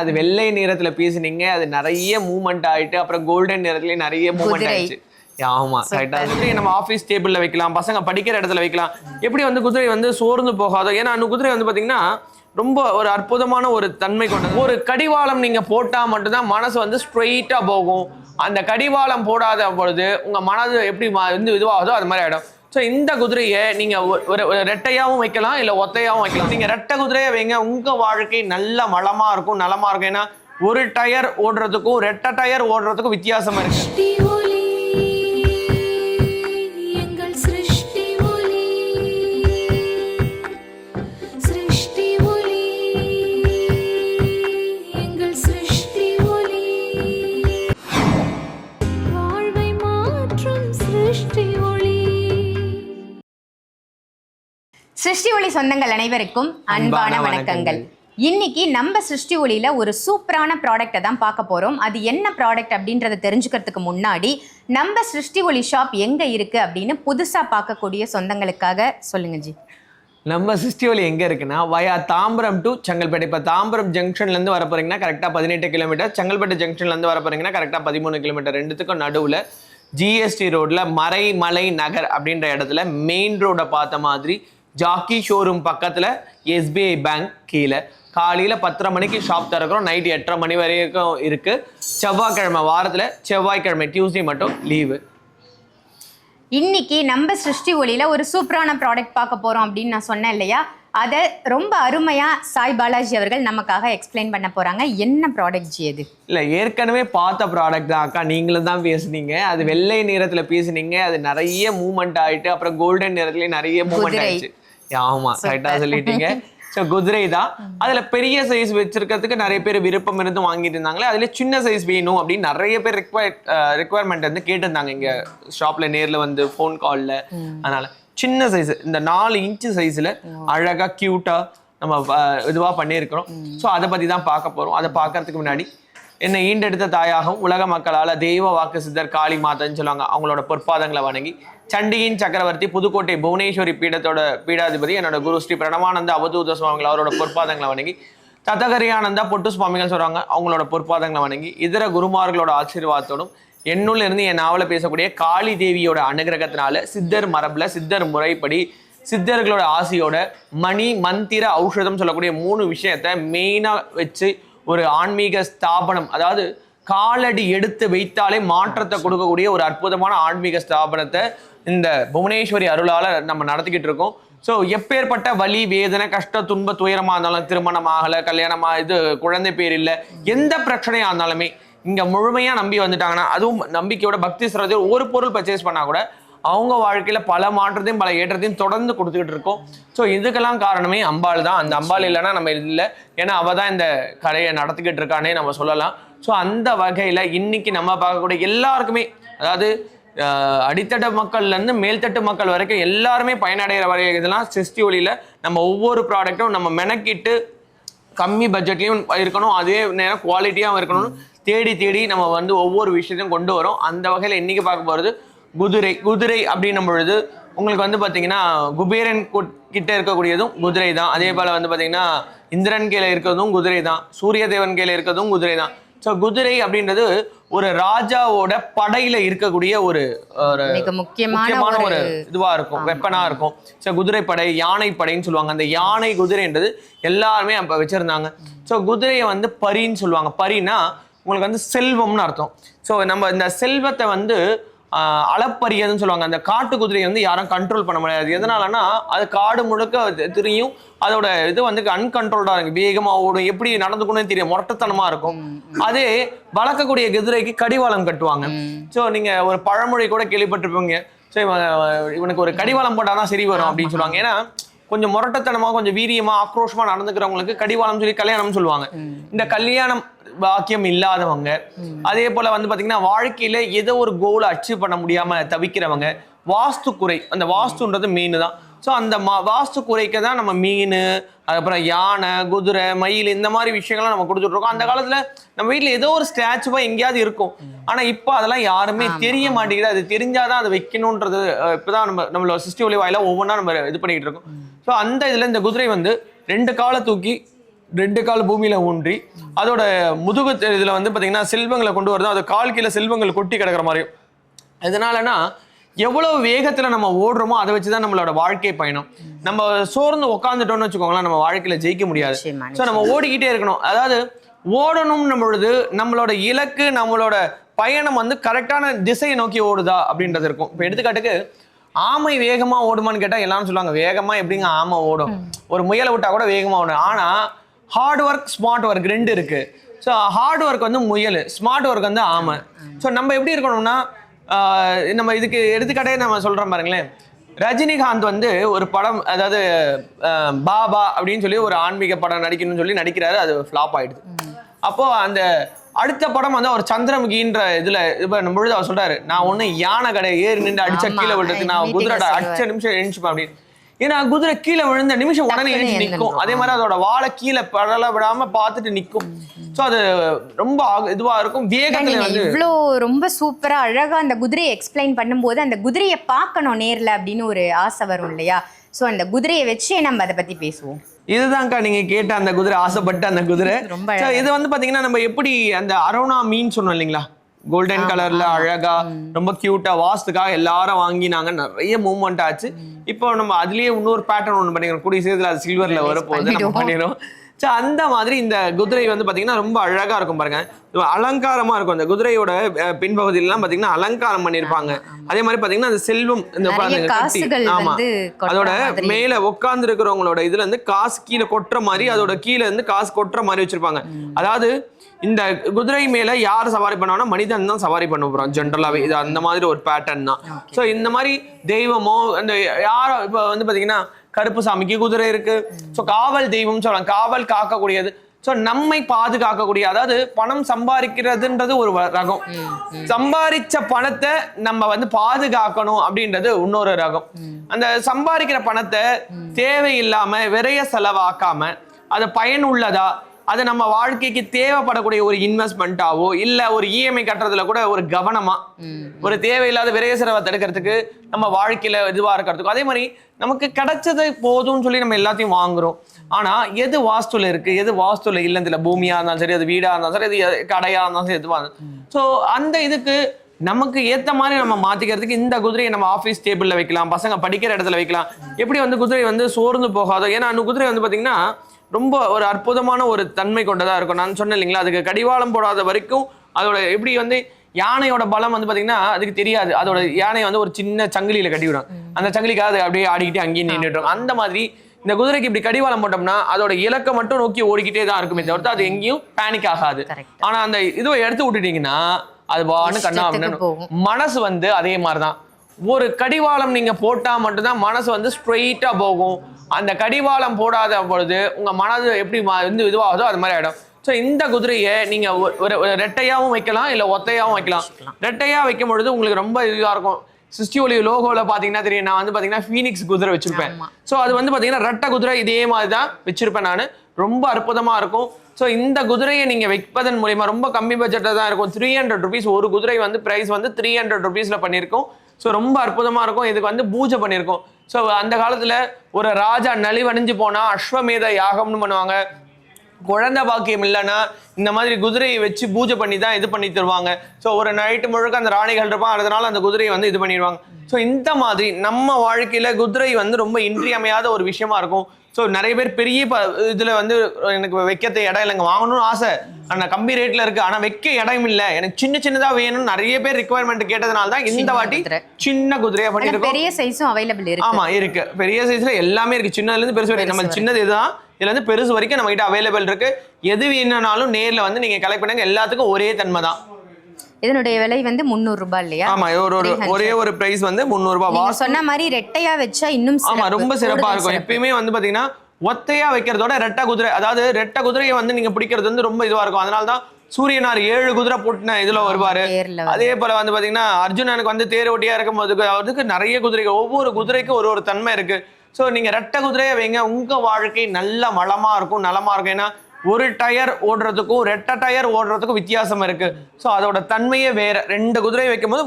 அது வெள்ளை நிறத்துல பேசுனீங்க அது நிறைய மூவ்மெண்ட் ஆயிட்டு அப்புறம் கோல்டன் நிறத்துலயே நிறைய மூவ்மெண்ட். ஆயிடுச்சு. ஆமா கரெக்டா எப்படி நம்ம ஆபீஸ் டேபிள்ல வைக்கலாம் பசங்க படிக்கிற இடத்துல வைக்கலாம் எப்படி வந்து குதிரை வந்து சோர்ந்து போகாதோ. ஏன்னா அந்த குதிரை வந்து பாத்தீங்கன்னா ரொம்ப ஒரு அற்புதமான ஒரு தன்மை கொண்டது. ஒரு கடிவாளம் நீங்க போட்டா மட்டும்தான் மனசு வந்து ஸ்ட்ரெயிட்டா போகும். அந்த கடிவாளம் போடாத பொழுது உங்க மனது எப்படி வந்து இதுவாகுதோ அது மாதிரி ஆயிடும். ஸோ இந்த குதிரையை நீங்கள் ஒரு ரெட்டையாகவும் வைக்கலாம் இல்லை ஒத்தையாகவும் வைக்கலாம். நீங்கள் ரெட்டை குதிரையை வைங்க. உங்கள் வாழ்க்கை நல்ல வளமாக இருக்கும் நலமாக இருக்கும். ஏன்னா ஒரு டயர் ஓடுறதுக்கும் ரெட்டை டயர் ஓடுறதுக்கும் வித்தியாசமாக இருக்கு. சிருஷ்டி ஒளி சொந்தங்கள் அனைவருக்கும் அன்பான வணக்கங்கள். இன்னைக்கு நம்ம சிருஷ்டி ஒளியில ஒரு சூப்பரான ப்ராடக்ட்டை தான் பார்க்க போறோம். அது என்ன ப்ராடக்ட் அப்படின்றத தெரிஞ்சுக்கிறதுக்கு முன்னாடி நம்ம சிருஷ்டி ஒளி ஷாப் எங்க இருக்கு அப்படின்னு புதுசா பார்க்கக்கூடிய சொந்தங்களுக்காக சொல்லுங்க ஜி. நம்ம சிஸ்டிவலி எங்க இருக்குன்னா வயா தாம்பரம் டு செங்கல்பேட்டை. இப்போ தாம்பரம் ஜங்ஷன்ல இருந்து வர போறீங்கன்னா கரெக்டாக பதினெட்டு கிலோமீட்டர் செங்கல்பேட்டை ஜங்ஷன்ல இருந்து வர போறீங்கன்னா கரெக்டாக பதிமூணு கிலோமீட்டர் ரெண்டுத்துக்கும் நடுவில் ஜிஎஸ்டி ரோட்ல மறைமலை நகர் அப்படின்ற இடத்துல மெயின் ரோட பார்த்த மாதிரி ஜாக்கி ஷோரூம் பக்கத்துல எஸ்பிஐ பேங்க் கீழே. காலையில பத்தரை மணிக்கு ஷாப் திறக்கிறோம். நைட் எட்டரை மணி வரைக்கும் இருக்கு. செவ்வாய்க்கிழமை வாரத்துல செவ்வாய்க்கிழமை டியூஸ்டே மட்டும் லீவு இன்னைக்கு நம்ம சிருஷ்டி ஒளியில ஒரு சூப்பரான ப்ராடக்ட் பார்க்க போறோம் அப்படின்னு நான் சொன்னேன் இல்லையா? அதை ரொம்ப அருமையா சாய் பாலாஜி அவர்கள் நமக்காக எக்ஸ்பிளைன் பண்ண போறாங்க. என்ன ப்ராடக்ட் ஜி அது? இல்ல ஏற்கனவே பார்த்த ப்ராடக்ட் தான் அக்கா. நீங்களும் தான் பேசுனீங்க. அது வெள்ளை நிறத்துல பேசுனீங்க. அது நிறைய மூவ்மெண்ட் ஆயிட்டு அப்புறம் கோல்டன் நிறத்துலயே நிறைய மூவ்மெண்ட் குதிரை. ஆயிடுச்சு. ஆமா கரெக்டா சொல்லிட்டீங்க. ஸோ குதிரை தான். அதுல பெரிய சைஸ் வச்சிருக்கிறதுக்கு நிறைய பேர் விருப்பம் இருந்து வாங்கிட்டு இருந்தாங்களே அதுல சின்ன சைஸ் வேணும் அப்படின்னு நிறைய பேர் ரெக்வயர் ரெக்குவயர்மெண்ட் வந்து கேட்டிருந்தாங்க. இங்க ஷாப்ல நேர்ல வந்து ஃபோன் கால்ல அதனால சின்ன சைஸ் இந்த நாலு இன்ச்சு சைஸ்ல அழகா கியூட்டா நம்ம இதுவா பண்ணியிருக்கிறோம். ஸோ அதை பத்தி தான் பார்க்க போறோம். அதை பார்க்கறதுக்கு முன்னாடி என்னை ஈண்டெடுத்த தாயாகவும் உலக மக்களால் தெய்வ வாக்கு சித்தர் காளி மாதான்னு சொல்லுவாங்க. அவங்களோட பொற்பாதங்களை வணங்கி சண்டியின் சக்கரவர்த்தி புதுக்கோட்டை புவனேஸ்வரி பீடத்தோட பீடாதிபதி என்னோட குரு ஸ்ரீ பிரணவானந்த அவதூத சுவாமிகள் அவரோட பொற்பாதங்களை வணங்கி ததகரியானந்தா பொட்டு சுவாமிகள் சொல்கிறாங்க அவங்களோட பொற்பாதங்களை வணங்கி இதர குருமார்களோட ஆசீர்வாதத்தோடும் என்னுள்ள இருந்து என் நாவல பேசக்கூடிய காளி தேவியோட அனுகிரகத்தினால சித்தர் மரபில் சித்தர் முறைப்படி சித்தர்களோட ஆசையோட மணி மந்திர ஔஷதம் சொல்லக்கூடிய மூணு விஷயத்த மெயினாக வச்சு ஒரு ஆன்மீக ஸ்தாபனம் அதாவது காலடி எடுத்து வைத்தாலே மாற்றத்தை கொடுக்கக்கூடிய ஒரு அற்புதமான ஆன்மீக ஸ்தாபனத்தை இந்த புவனேஸ்வரி அருளால நம்ம நடத்திக்கிட்டு இருக்கோம். ஸோ எப்பேற்பட்ட வலி வேதனை கஷ்ட துன்ப துயரமாக இருந்தாலும் திருமணம் ஆகலை கல்யாணமாக இது குழந்தை பேர் இல்லை எந்த பிரச்சனையாக இருந்தாலுமே இங்கே முழுமையாக நம்பி வந்துட்டாங்கன்னா அதுவும் நம்பிக்கையோட பக்தி சிரத்தை ஒரு பொருள் பர்ச்சேஸ் பண்ணால் கூட அவங்க வாழ்க்கையில பல மாற்றத்தையும் பல ஏற்றத்தையும் தொடர்ந்து கொடுத்துக்கிட்டு இருக்கோம். ஸோ இதுக்கெல்லாம் காரணமே அம்பாள் தான். அந்த அம்பாள் இல்லைன்னா நம்ம இல்லை. ஏன்னா அவ தான் இந்த கடையை நடத்திக்கிட்டு இருக்கானே நம்ம சொல்லலாம். ஸோ அந்த வகையில இன்னைக்கு நம்ம பார்க்கக்கூடிய எல்லாருக்குமே அதாவது அடித்தட்டு மக்கள்லேருந்து மேல்தட்டு மக்கள் வரைக்கும் எல்லாருமே பயனடைகிற வரை இதெல்லாம் சிஸ்டி ஒளியில் நம்ம ஒவ்வொரு ப்ராடக்ட்டும் நம்ம மெனக்கிட்டு கம்மி பட்ஜெட்லேயும் இருக்கணும். அதே நேரம் குவாலிட்டியாகவும் இருக்கணும்னு தேடி தேடி நம்ம வந்து ஒவ்வொரு விஷயத்தையும் கொண்டு வரோம். அந்த வகையில் இன்றைக்கி பார்க்க போகிறது குதிரை குதிரை அப்படின்னும் பொழுது உங்களுக்கு வந்து பார்த்தீங்கன்னா குபேரன் கிட்ட இருக்கக்கூடியதும் குதிரை தான். அதே போல் வந்து பார்த்தீங்கன்னா இந்திரன் கீழே இருக்கிறதும் குதிரை தான். சூரிய தேவன் கீழே இருக்கிறதும் குதிரை தான். ஸோ குதிரை அப்படின்றது ஒரு ராஜாவோட படையில இருக்கக்கூடிய ஒரு ஒரு மிக முக்கியமான ஒரு ஒரு இதுவா இருக்கும் வெப்பனா இருக்கும். ஸோ குதிரைப்படை யானைப்படைன்னு சொல்லுவாங்க. அந்த யானை குதிரைன்றது எல்லாருமே அப்ப வச்சிருந்தாங்க. ஸோ குதிரையை வந்து பரின்னு சொல்லுவாங்க. பரினா உங்களுக்கு வந்து செல்வம்னு அர்த்தம். ஸோ நம்ம இந்த செல்வத்தை வந்து அளப்பரியதுன்னு சொல்லுவாங்க. அந்த காட்டு குதிரையை வந்து யாரும் கண்ட்ரோல் பண்ண முடியாது. எதனாலன்னா அது காடு முழுக்க தெரியும். அதோட இது வந்து அன்கண்ட்ரோல்டா இருக்கு. வேகமா ஓடும். எப்படி நடந்துக்கணும்னு தெரியும் முரட்டுத்தனமா இருக்கும். அதே வளர்க்கக்கூடிய குதிரைக்கு கடிவாளம் கட்டுவாங்க. ஸோ நீங்க ஒரு பழமொழி கூட கேள்விப்பட்டிருப்பீங்க. ஸோ இவன் இவனுக்கு ஒரு கடிவாளம் போட்டாதான் சரி வரும் அப்படின்னு சொல்லுவாங்க. ஏன்னா கொஞ்சம் முரட்டத்தனமா கொஞ்சம் வீரியமா ஆக்ரோஷமா நடந்துக்கிறவங்களுக்கு கடிவாளம் சொல்லி கல்யாணம் சொல்லுவாங்க. இந்த கல்யாணம் பாக்கியம் இல்லாதவங்க அதே போல வந்து பாத்தீங்கன்னா வாழ்க்கையில ஏதோ ஒரு கோலை அச்சீவ் பண்ண முடியாம தவிக்கிறவங்க வாஸ்து குறை அந்த வாஸ்துன்றது மீன் தான். ஸோ அந்த மா வாஸ்து குறைக்க தான் நம்ம மீன் அதுக்கப்புறம் யானை குதிரை மயில் இந்த மாதிரி விஷயங்கள்லாம் நம்ம கொடுத்துட்டு இருக்கோம் அந்த காலத்துல நம்ம வீட்ல ஏதோ ஒரு ஸ்டாச்சுவா எங்கேயாவது இருக்கும். ஆனா இப்போ அதெல்லாம் யாருமே தெரிய மாட்டேங்குது. அது தெரிஞ்சாதான் அதை வைக்கணுன்றது அஹ், இப்பதான் நம்ம நம்மளோட சிஸ்டி ஒளி வாயில ஒவ்வொன்றா நம்ம இது பண்ணிக்கிட்டு இருக்கோம். ஸோ அந்த இதுல இந்த குதிரை வந்து ரெண்டு காலை தூக்கி ரெண்டு கால் பூமியில ஊன்றி அதோட முதுகு இதுல வந்து பாத்தீங்கன்னா செல்வங்களை கொண்டு வருது அது கால் கீழே செல்வங்கள் கொட்டி கிடக்குற மாதிரியும். எதனாலனா எவ்வளவு வேகத்துல நம்ம ஓடுறோமோ அதை வச்சுதான் நம்மளோட வாழ்க்கை பயணம். நம்ம சோர்ந்து உட்காந்துட்டோம்னு வச்சுக்கோங்களேன் நம்ம வாழ்க்கையில ஜெயிக்க முடியாது. ஸோ நம்ம ஓடிக்கிட்டே இருக்கணும். அதாவது ஓடணும் பொழுது நம்மளோட இலக்கு நம்மளோட பயணம் வந்து கரெக்டான திசையை நோக்கி ஓடுதா அப்படின்றது இருக்கும். இப்போ எடுத்துக்காட்டுக்கு ஆமை வேகமா ஓடுமான்னு கேட்டா எல்லாரும் சொல்லுவாங்க வேகமா எப்படிங்க ஆமை ஓடும்? ஒரு முயலை விட்டா கூட வேகமா ஓடும். ஆனா ஹார்ட் ஒர்க் ஸ்மார்ட் ஒர்க் ரெண்டு இருக்கு. ஸோ ஹார்ட் ஒர்க் வந்து முயல் ஸ்மார்ட் ஒர்க் வந்து ஆமை. ஸோ நம்ம எப்படி இருக்கணும்னா நம்ம இதுக்கு எடுத்துக்காட்டே நம்ம சொல்றோம் பாருங்களேன். ரஜினிகாந்த் வந்து ஒரு படம் அதாவது பாபா அப்படின்னு சொல்லி ஒரு ஆன்மீக படம் நடிக்கணும்னு சொல்லி நடிக்கிறாரு அது ஃப்ளாப் ஆயிடுது. அப்போ அந்த அடுத்த படம் வந்து அவர் சந்திரமுகின்ற இதுல இது பண்ணும் பொழுது அவர் சொல்றாரு நான் ஒண்ணு யானை கடை ஏறி நின்று அடிச்ச கீழே விழுறதுக்கு நான் குதிரை. அடிச்ச நிமிஷம் எழுந்துச்சுப்பேன் அப்படின்னு. ஏன்னா குதிரை கீழே விழுந்த நிமிஷம் உடனே எழுந்து நிற்கும். அதே மாதிரி அதோட வாழை கீழே படல விடாம பார்த்துட்டு நிற்கும் ஸோ அது ரொம்ப இதுவா இருக்கும். வேகத்துல வந்து இவ்ளோ ரொம்ப சூப்பரா அழகா அந்த குதிரையை எக்ஸ்பிளைன் பண்ணும்போது அந்த குதிரையை பார்க்கணும் நேர்ல அப்படின்னு ஒரு ஆசை வரும் இல்லையா? சோ அந்த குதிரையை வச்சு நம்ம அதை பத்தி பேசுவோம். இதுதான்க்கா நீங்க கேட்ட அந்த குதிரை ஆசைப்பட்ட அந்த குதிரை. ரொம்ப இது வந்து பாத்தீங்கன்னா நம்ம எப்படி அந்த அரோனா மீன் சொன்னோம் இல்லைங்களா? கோல்டன் கலர்ல அழகா ரொம்ப கியூட்டா வாஸ்துக்காக எல்லாரும் வாங்கினாங்க. நிறைய மூவ்மெண்ட் ஆச்சு. இப்போ நம்ம அதுலயே இன்னொரு பேட்டர்ன் ஒன்று பண்ணிக்கிறோம். கூடிய சீக்கிரத்தில் அது சில்வர்ல வரப்போகுது. நம்ம. பண்ணிடுறோம் ஸோ அந்த மாதிரி இந்த குதிரை வந்து பாத்தீங்கன்னா ரொம்ப அழகா இருக்கும் பாருங்க. இது அலங்காரமா இருக்கும். அந்த குதிரையோட பின்பகுதியிலாம் பாத்தீங்கன்னா அலங்காரம் பண்ணியிருப்பாங்க. அதே மாதிரி பாத்தீங்கன்னா அந்த செல்வம் இந்த நிறைய பாருங்க, கட்டி. காசுகள் ஆமா. வந்து கொட்டுற அதோட. மேல உட்கார்ந்து இருக்கிறவங்களோட இதுல இருந்து காசு கீழே கொட்டுற மாதிரி அதோட கீழே இருந்து காசு கொட்டுற மாதிரி வச்சிருப்பாங்க. அதாவது இந்த குதிரை மேல யார் சவாரி பண்ணுவாங்கன்னா மனிதன் தான் சவாரி பண்ண போறான் ஜென்ரலாவே இது அந்த மாதிரி ஒரு பேட்டர்ன் தான். சோ இந்த மாதிரி தெய்வமோ அந்த யாரோ இப்ப வந்து பாத்தீங்கன்னா கருப்பு சாமிக்கு குதிரை இருக்கு. சோ காவல் தெய்வம் சொல்றாங்க. காவல் காக்கக்கூடியது. சோ நம்மை பாதுகாக்கக்கூடிய அதாவது பணம் சம்பாதிக்கிறதுன்றது ஒரு ரகம். சம்பாதிச்ச பணத்தை நம்ம வந்து பாதுகாக்கணும் அப்படின்றது இன்னொரு ரகம். அந்த சம்பாதிக்கிற பணத்தை தேவையில்லாம விரைய செலவாக்காம அது பயனுள்ளதா அது நம்ம வாழ்க்கைக்கு தேவைப்படக்கூடிய ஒரு இன்வெஸ்ட்மெண்ட்டாவோ இல்ல ஒரு இஎம்ஐ கட்டுறதுல கூட ஒரு கவனமா ஒரு தேவையில்லாத விரைய செலவை தடுக்கிறதுக்கு நம்ம வாழ்க்கையில இதுவா இருக்கிறதுக்கும். அதே மாதிரி நமக்கு கிடைச்சது போதும்னு சொல்லி நம்ம எல்லாத்தையும் வாங்குறோம். ஆனா எது வாஸ்துல இருக்கு எது வாஸ்துல இல்ல இதுல பூமியா இருந்தாலும் சரி அது வீடா இருந்தாலும் சரி அது எ- கடையா இருந்தாலும் சரி எதுவா ஸோ அந்த இதுக்கு நமக்கு ஏத்த மாதிரி நம்ம மாத்திக்கிறதுக்கு இந்த குதிரையை நம்ம ஆஃபீஸ் டேபிள்ல வைக்கலாம் பசங்க படிக்கிற இடத்துல வைக்கலாம். எப்படி வந்து குதிரை வந்து சோர்ந்து போகாதோ ஏன்னா அந்த குதிரை வந்து பாத்தீங்கன்னா ரொம்ப ஒரு அற்புதமான ஒரு தன்மை கொண்டதா இருக்கும். நான் சொன்னேன் இல்லைங்களா? அதுக்கு கடிவாளம் போடாத வரைக்கும் அதோட எப்படி வந்து யானையோட பலம் வந்து பாத்தீங்கன்னா அதுக்கு தெரியாது. அதோட யானையை வந்து ஒரு சின்ன சங்கிலியில கட்டி விடும் அந்த சங்கிலிக்காக அது அப்படியே ஆடிக்கிட்டு அங்கேயே நின்றுட்டு இருக்கும். அந்த மாதிரி இந்த குதிரைக்கு இப்படி கடிவாளம் போட்டோம்னா அதோட இலக்கை மட்டும் நோக்கி ஓடிக்கிட்டே தான் இருக்குமே தவிர்த்து அது எங்கேயும் பேனிக் ஆகாது. ஆனா அந்த இதுவை எடுத்து விட்டுட்டீங்கன்னா அது பான்னு கண்ணா அப்படின்னு. மனசு வந்து அதே மாதிரிதான் ஒரு கடிவாளம் நீங்க போட்டா மட்டும்தான் மனசு வந்து ஸ்ட்ரெயிட்டா போகும். அந்த கடிவாளம் போடாத பொழுது உங்க மனது எப்படி மா- வந்து இதுவாகுதோ அது மாதிரி ஆயிடும். ஸோ இந்த குதிரையை நீங்க ஒரு- ரெட்டையாவும் வைக்கலாம் இல்ல ஒத்தையாவும் வைக்கலாம். ரெட்டையா வைக்கும் பொழுது உங்களுக்கு ரொம்ப இதுவா இருக்கும். சிஸ்டி ஒலி லோகோல பாத்தீங்கன்னா தெரியும். நான் வந்து பாத்தீங்கன்னா ஃபீனிக்ஸ் குதிரை வச்சிருப்பேன். ஸோ அது வந்து பாத்தீங்கன்னா ரெட்டை குதிரை இதே மாதிரி தான் வச்சிருப்பேன் நான். ரொம்ப அற்புதமா இருக்கும். ஸோ இந்த குதிரையை நீங்க வைப்பதன் மூலியமா ரொம்ப கம்மி பட்ஜெட்டில் தான் இருக்கும். த்ரீ ஹண்ட்ரட் ருபீஸ் ஒரு குதிரை வந்து பிரைஸ் வந்து த்ரீ ஹண்ட்ரட் ருபீஸ்ல பண்ணியிருக்கோம். ஸோ ரொம்ப அற்புதமாக இருக்கும். இதுக்கு வந்து பூஜை பண்ணியிருக்கோம். ஸோ அந்த காலத்தில் ஒரு ராஜா நலிவடைஞ்சு போனால் அஸ்வமேத யாகம்னு பண்ணுவாங்க. குழந்த பாக்கியம் இல்லைன்னா இந்த மாதிரி குதிரையை வச்சு பூஜை பண்ணி தான் இது பண்ணி தருவாங்க. ஸோ ஒரு நைட்டு முழுக்க அந்த ராணிகள் இருப்பான் அதனால அந்த குதிரையை வந்து இது பண்ணிடுவாங்க. ஸோ இந்த மாதிரி நம்ம வாழ்க்கையில குதிரை வந்து ரொம்ப இன்றியமையாத ஒரு விஷயமா இருக்கும். ஸோ நிறைய பேர் பெரிய இதுல வந்து எனக்கு வைக்கத்த இடம் இல்லைங்க. வாங்கணும்னு ஆசை. ஆனா கம்மி ரேட்ல இருக்கு. ஆனா வைக்க இடம் இல்லை. எனக்கு சின்ன சின்னதா வேணும்னு நிறைய பேர் ரிக்குவயர்மெண்ட் கேட்டதுனால தான் இந்த வாட்டி. சின்ன குதிரையா ஆனா பண்ணியிருக்கோம் பெரிய சைஸும் அவைலபிள் இருக்கு. ஆமா இருக்கு. பெரிய சைஸ்ல எல்லாமே இருக்கு. சின்னதுல இருந்து பெருசு வரைக்கும். நம்ம சின்னது இதுதான். இதுல இருந்து பெருசு வரைக்கும் நம்ம கிட்ட அவைலபிள் இருக்கு. எது வேணும்னாலும் நேர்ல வந்து நீங்க கலெக்ட் பண்ணுங்க. எல்லாத்துக்கும் ஒரே தன்மை தான். இதனுடைய விலை வந்து முந்நூறு ரூபாய் இல்லையா ஆமா ஒரு ஒரு 300. ஒரே ஒரு பிரைஸ் வந்து 300 ரூபாய் சொன்ன மாதிரி ரெட்டையா வச்சா இன்னும் ஆமா. ரொம்ப சிறப்பா இருக்கும். எப்பயுமே வந்து பாத்தீங்கன்னா ஒத்தையா வைக்கிறதோட ரெட்டை குதிரை அதாவது ரெட்டை குதிரையை வந்து நீங்க பிடிக்கிறது வந்து ரொம்ப இதுவா இருக்கும் அதனால தான் சூரியனார் ஏழு குதிரை போட்டுன இதுல வருவாரு. அதே போல வந்து பாத்தீங்கன்னா அர்ஜுனனுக்கு வந்து தேர் ஓட்டியா இருக்கும் போது அதுக்கு நிறைய குதிரைகள் ஒவ்வொரு குதிரைக்கும் ஒரு ஒரு தன்மை இருக்கு சோ நீங்க ரெட்டை குதிரையை வைங்க உங்க வாழ்க்கை நல்ல வளமா இருக்கும் நலமா இருக்கும் ஏன்னா ஒரு டயர் ஓடுறதுக்கும் ரெட்டை டயர் ஓடுறதுக்கும் வித்தியாசம் இருக்குது ஸோ அதோட தன்மையே வேறு. ரெண்டு குதிரை வைக்கும் போது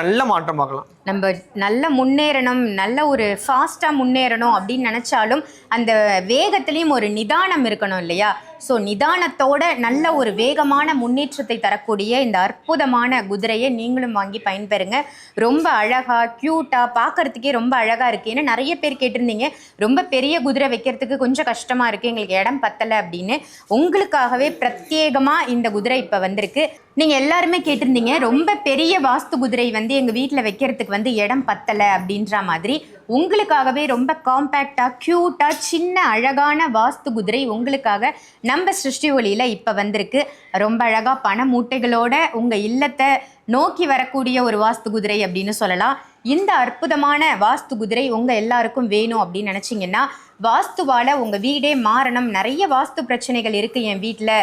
நல்ல மாற்றம் பார்க்கலாம். நம்ம நல்ல முன்னேறணும் நல்ல ஒரு ஃபாஸ்ட்டாக முன்னேறணும் அப்படின்னு நினச்சாலும் அந்த வேகத்துலேயும் ஒரு நிதானம் இருக்கணும் இல்லையா? ஸோ நிதானத்தோட நல்ல ஒரு வேகமான முன்னேற்றத்தை தரக்கூடிய இந்த அற்புதமான குதிரையை நீங்களும் வாங்கி பயன்பெறுங்க. ரொம்ப அழகாக க்யூட்டாக பார்க்கறதுக்கே ரொம்ப அழகாக இருக்குது ஏன்னா நிறைய பேர் கேட்டிருந்தீங்க ரொம்ப பெரிய குதிரை வைக்கிறதுக்கு கொஞ்சம் கஷ்டமாக இருக்குது எங்களுக்கு இடம் பத்தலை அப்படின்னு. உங்களுக்காகவே பிரத்யேகமாக இந்த குதிரை இப்போ வந்திருக்கு. நீங்கள் எல்லாருமே கேட்டிருந்தீங்க ரொம்ப பெரிய வாஸ்து குதிரை வந்து எங்கள் வீட்டில் வைக்கிறதுக்கு வந்து இடம் பத்தலை அப்படின்ற மாதிரி. உங்களுக்காகவே ரொம்ப காம்பேக்டாக க்யூட்டாக சின்ன அழகான வாஸ்து குதிரை உங்களுக்காக நம்ம சிருஷ்டி ஒளியில் இப்போ வந்திருக்கு. ரொம்ப அழகாக பண மூட்டைகளோட உங்கள் இல்லத்தை நோக்கி வரக்கூடிய ஒரு வாஸ்து குதிரை அப்படின்னு சொல்லலாம். இந்த அற்புதமான வாஸ்து குதிரை உங்கள் எல்லாருக்கும் வேணும் அப்படின்னு நினச்சிங்கன்னா வாஸ்துவால் உங்கள் வீடே மாறணும். நிறைய வாஸ்து பிரச்சனைகள் இருக்குது என் வீட்டில்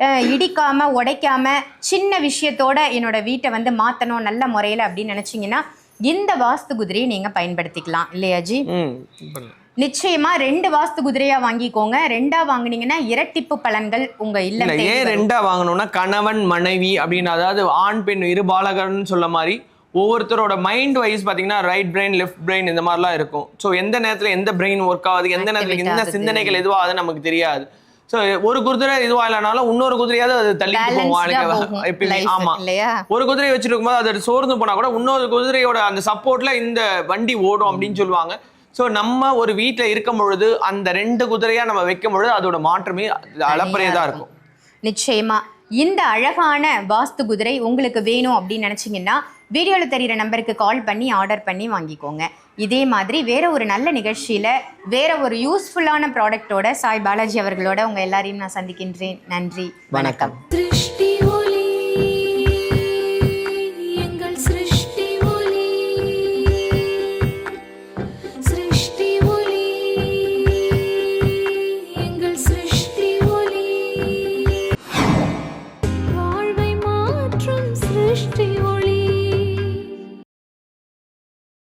அஹ் இடிக்காம உடைக்காம சின்ன விஷயத்தோட என்னோட வீட்டை வந்து மாற்றணும் நல்ல முறையில் அப்படின்னு நினச்சிங்கன்னா இந்த வாஸ்து குதிரையை நீங்கள் பயன்படுத்திக்கலாம் இல்லையா ஜி. நிச்சயமா ரெண்டு வாஸ்து குதிரையா வாங்கிக்கோங்க ரெண்டா வாங்குனீங்கன்னா இரட்டிப்பு பலன்கள் உங்க இல்ல ஏன். ரெண்டா வாங்கணும்னா கணவன் மனைவி அப்படின்னு அதாவது ஆண் பெண் இரு பாலகர்னு சொல்ல மாதிரி ஒவ்வொருத்தரோட மைண்ட் வைஸ் பாத்தீங்கன்னா ரைட் பிரெயின் லெஃப்ட் பிரெயின் இந்த மாதிரிலாம் இருக்கும் ஸோ எந்த நேரத்துல எந்த பிரெயின் ஒர்க் ஆகுது எந்த நேரத்துல என்ன. சிந்தனைகள் எதுவாகுது நமக்கு தெரியாது ஸோ ஒரு குதிரை இதுவா இல்லைனாலும் இன்னொரு குதிரையாவது அது தள்ளிட்டு வாழ்க்கை போகும் எப்பயுமே ஆமா. இல்லையா? ஒரு குதிரையை வச்சுட்டு இருக்கும்போது அது சோர்ந்து போனா கூட இன்னொரு குதிரையோட அந்த சப்போர்ட்ல இந்த வண்டி ஓடும் அப்படின்னு சொல்லுவாங்க. ஸோ நம்ம ஒரு வீட்ல இருக்கும் பொழுது அந்த ரெண்டு குதிரையா நம்ம வைக்கும் பொழுது அதோட மாற்றமே அளப்பரியதா இருக்கும். நிச்சயமா. இந்த அழகான வாஸ்து குதிரை உங்களுக்கு வேணும் அப்படின்னு நினச்சிங்கன்னா வீடியோவில் தெரிகிற நம்பருக்கு கால் பண்ணி ஆர்டர் பண்ணி வாங்கிக்கோங்க. இதே மாதிரி வேற ஒரு நல்ல நிகழ்ச்சியில் வேற ஒரு யூஸ்ஃபுல்லான ப்ராடக்ட்டோட சாய் பாலாஜி அவர்களோட உங்கள் எல்லாரையும் நான் சந்திக்கின்றேன். நன்றி. வணக்கம். திருஷ்டி